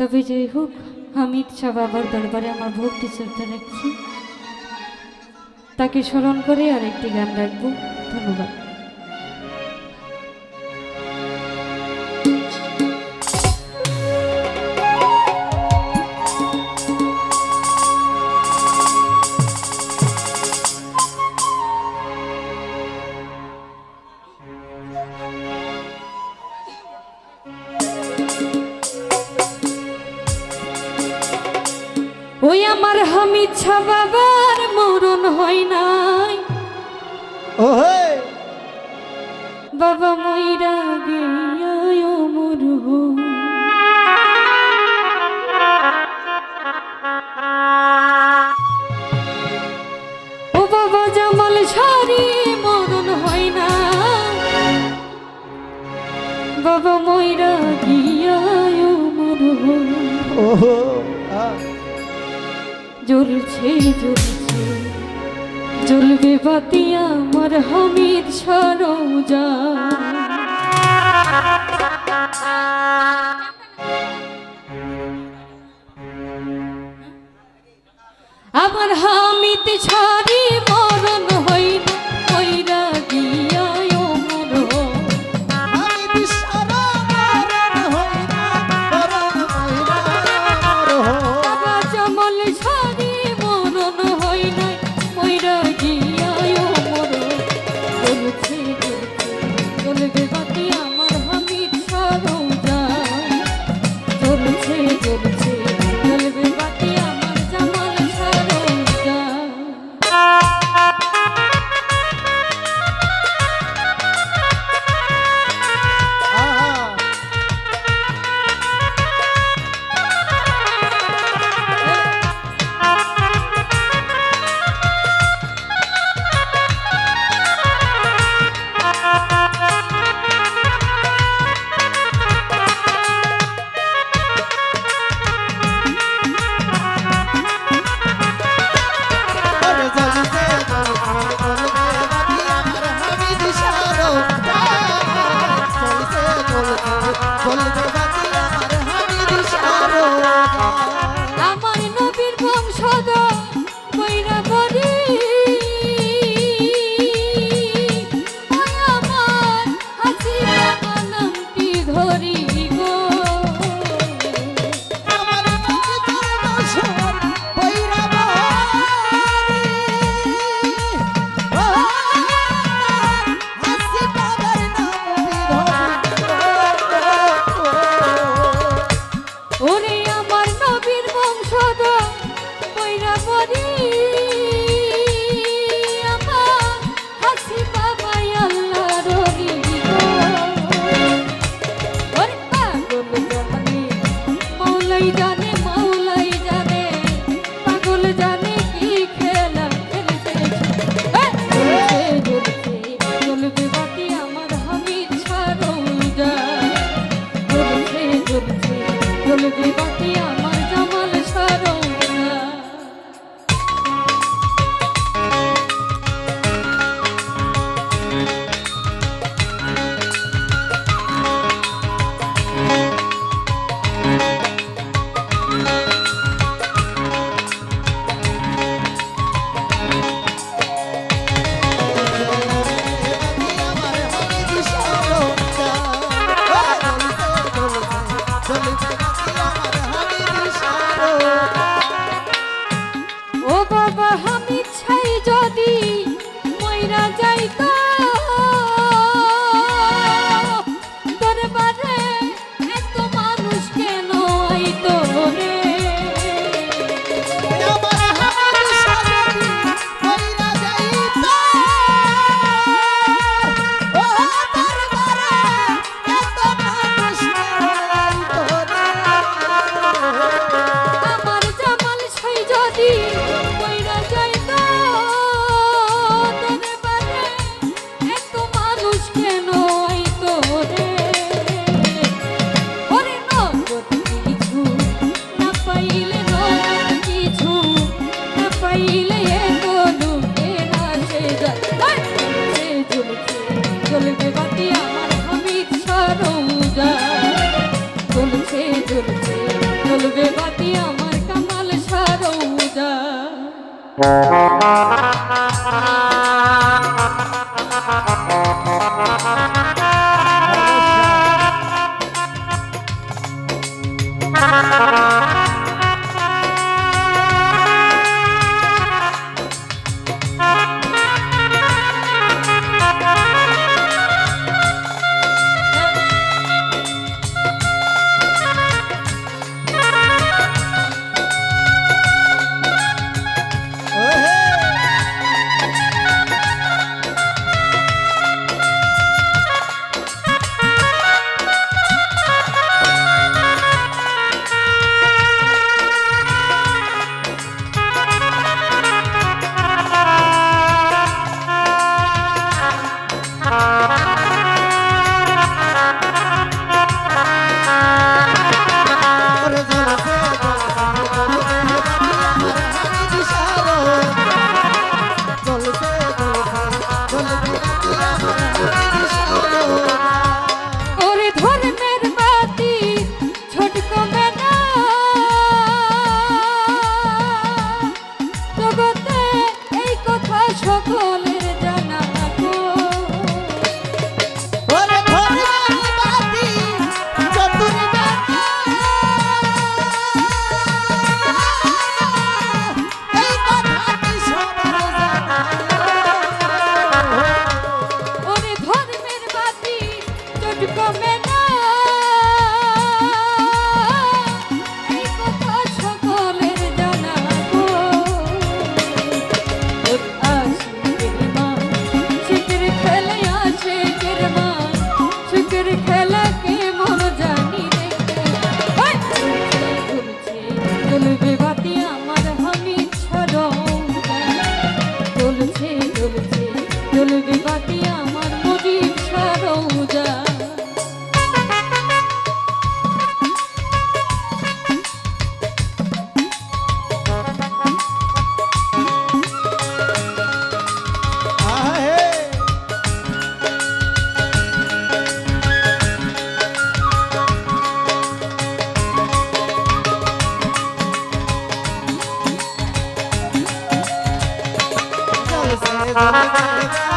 তবে যাই হোক আমি শাহ বাবার দরবারে আমার ভক্তি শ্রদ্ধা রাখছি তাকে স্মরণ করে আরেকটি গান রাখব। ধন্যবাদ। ইচ্ছা বাবার মরণ হয় নাই। ও বাবা মইরা গিয়ায় মরহ ও বাবা জামাল সারি মরণ হয় না বাবা মইরা গিয়ায় মরহ ওহো! জ্বলছে জ্বলছে। জ্বলবে বাতি আমার হামিদ সরজা আমার হামিদ সরি বাবা আমি ছাই যদি ময়রা যাইতা। Música জ্বলছে জ্বলবে Thank you.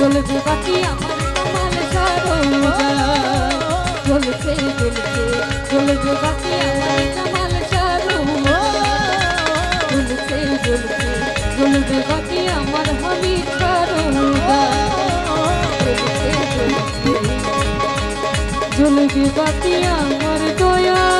চলবে বাকি আমার কামাল সরোজা চলছে চলছে, চলবে বাকি আমার কামাল সরোজা চলছে চলছে, চলবে বাকি আমার হবি সরোজা চলবে বাকি আমার দয়া।